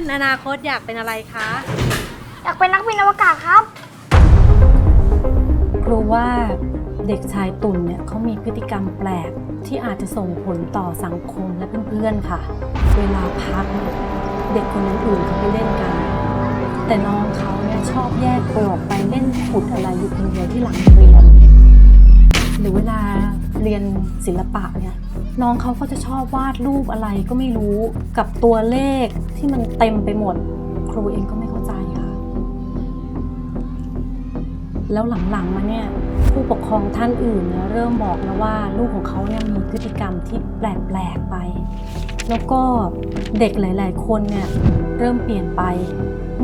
อยากเป็นอะไรคะ อยากเป็นนักบินอวกาศครับ ครูว่าเด็กชายตุ่นเนี่ยเขามีพฤติกรรมแปลกที่อาจจะส่งผลต่อสังคมและเพื่อนๆค่ะ เวลาพักเนี่ยเด็กคนอื่นๆเขาไปเล่นกัน แต่น้องเขาเนี่ยชอบแยกตัวออกไปเล่นขุดอะไรอยู่คนเดียวที่หลังเรียนหรือเวลา เรียนศิลปะเนี่ยน้องเขาก็จะชอบวาดรูปอะไรก็ไม่รู้กับตัวเลขที่มันเต็มไปหมด ครูเองก็ไม่เข้าใจค่ะ แล้วหลังๆมาเนี่ยผู้ปกครองท่านอื่นเนี่ยเริ่มบอกแล้วว่าลูกของเขาเนี่ยมีพฤติกรรมที่แปลกๆไป แล้วก็เด็กหลายๆ คนเนี่ยเริ่มเปลี่ยนไป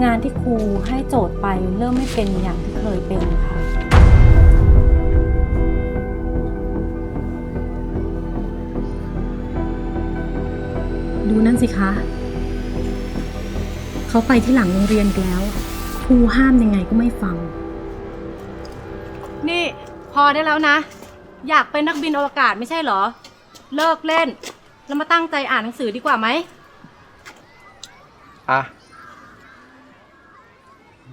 งานที่ครูให้โจทย์ไปเริ่มไม่เป็นอย่างที่เคยเป็นค่ะ ดูนั่นสิคะ เขาไปที่หลังโรงเรียนอีกแล้ว ครูห้ามยังไงก็ไม่ฟัง นี่พอได้แล้วนะ อยากเป็นนักบินอวกาศไม่ใช่เหรอ เลิกเล่น แล้วมาตั้งใจอ่านหนังสือดีกว่าไหม อะ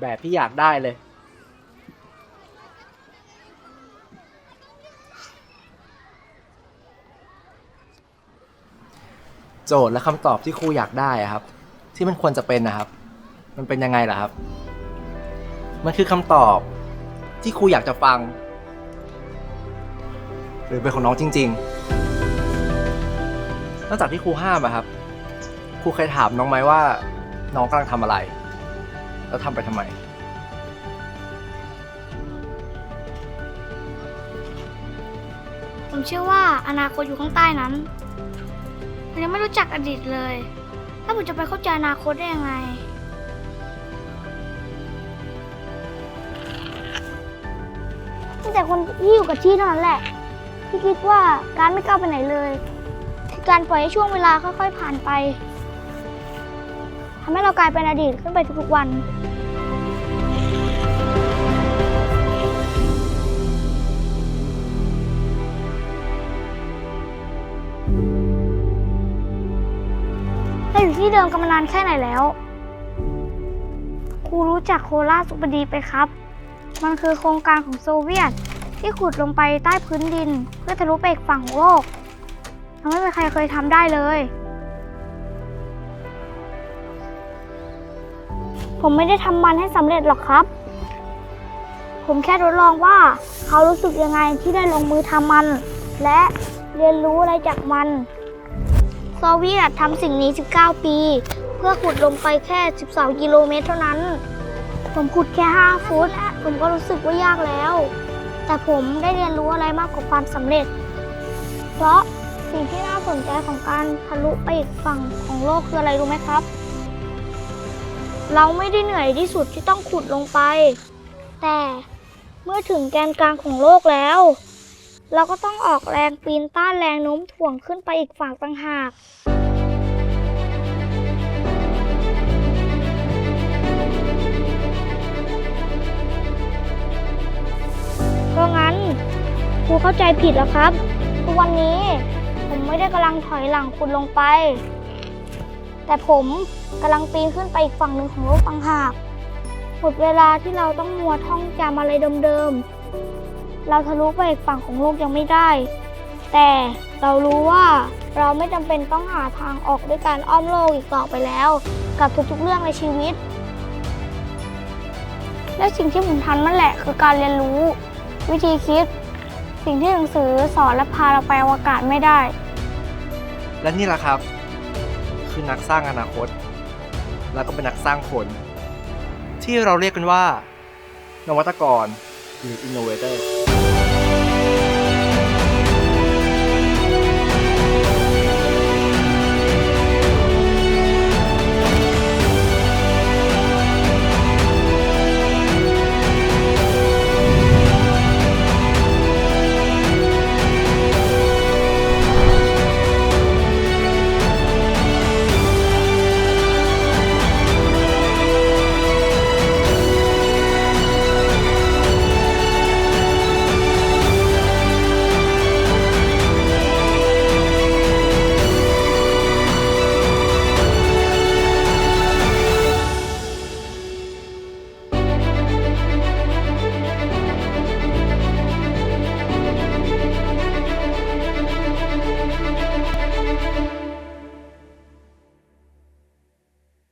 แบบที่อยากได้เลย โจทย์และคำตอบที่ครูอยากได้ครับ ที่มันควรจะเป็นนะครับ มันเป็นยังไงล่ะครับ มันคือคำตอบที่ครูอยากจะฟัง หรือเป็นของน้องจริง ๆ นอกจากที่ครูห้ามอะครับครูเคยถามน้องไหมว่า น้องกำลังทำอะไร แล้วทำไปทำไม ผมเชื่อว่าอนาคตอยู่ข้างใต้นั้น ผมยังไม่รู้จักอดีตเลยถ้าผมจะไปเข้าใจอนาคตได้ยังไงแต่คนที่อยู่กับที่เท่านั้นแหละ ที่คิดว่าการไม่ก้าวไปไหนเลย คือการปล่อยให้ช่วงเวลาค่อยๆผ่านไปทำให้เรากลายเป็นอดีตขึ้นไปทุกๆวัน ที่เดิมกันมานานแค่ไหนแล้ว ครูรู้จักโคราชสุบดีไปครับ มันคือโครงการของโซเวียตที่ขุดลงไปใต้พื้นดิน เพื่อทะลุไปอีกฝั่งของโลกยังไม่มีใครเคยทำได้เลย ผมไม่ได้ทำมันให้สำเร็จหรอกครับ ผมแค่ทดลองว่าเขารู้สึกยังไงที่ได้ลงมือทำมัน และเรียนรู้อะไรจากมัน โซเวียตทำสิ่งนี้ 19 ปี เพื่อขุดลงไปแค่ 12 กิโลเมตรเท่านั้น ผมขุดแค่ 5 ฟุต ผมก็รู้สึกว่ายากแล้ว แต่ผมได้เรียนรู้อะไรมากกว่าความสำเร็จ เพราะสิ่งที่น่าสนใจของการทะลุไปอีกฝั่งของโลกคืออะไรรู้ไหมครับ เราไม่ได้เหนื่อยที่สุดที่ต้องขุดลงไป แต่เมื่อถึงแกนกลางของโลกแล้ว เราก็ต้องออกแรงปีนต้านแรงโน้มถ่วงขึ้นไปอีกฝั่งต่างหากเพราะงั้นครูเข้าใจผิดแล้วครับทุกวันนี้ผมไม่ได้กำลังถอยหลังคุณลงไป แต่ผมกำลังปีนขึ้นไปอีกฝั่งหนึ่งของโลกต่างหากหมดเวลาที่เราต้องมัวท่องจำอะไรเดิมๆ เราทะลุไปอีกฝั่งของโลกยังไม่ได้ แต่เรารู้ว่าเราไม่จำเป็นต้องหาทางออกด้วยการอ้อมโลกอีกต่อไปแล้ว กับทุกๆเรื่องในชีวิต และสิ่งที่ผมทำนั่นแหละคือการเรียนรู้ วิธีคิด สิ่งที่หนังสือสอนและพาเราไปอวกาศไม่ได้ และนี่แหละครับ คือนักสร้างอนาคต แล้วก็เป็นนักสร้างคน ที่เราเรียกกันว่า นวัตกรหรือ innovator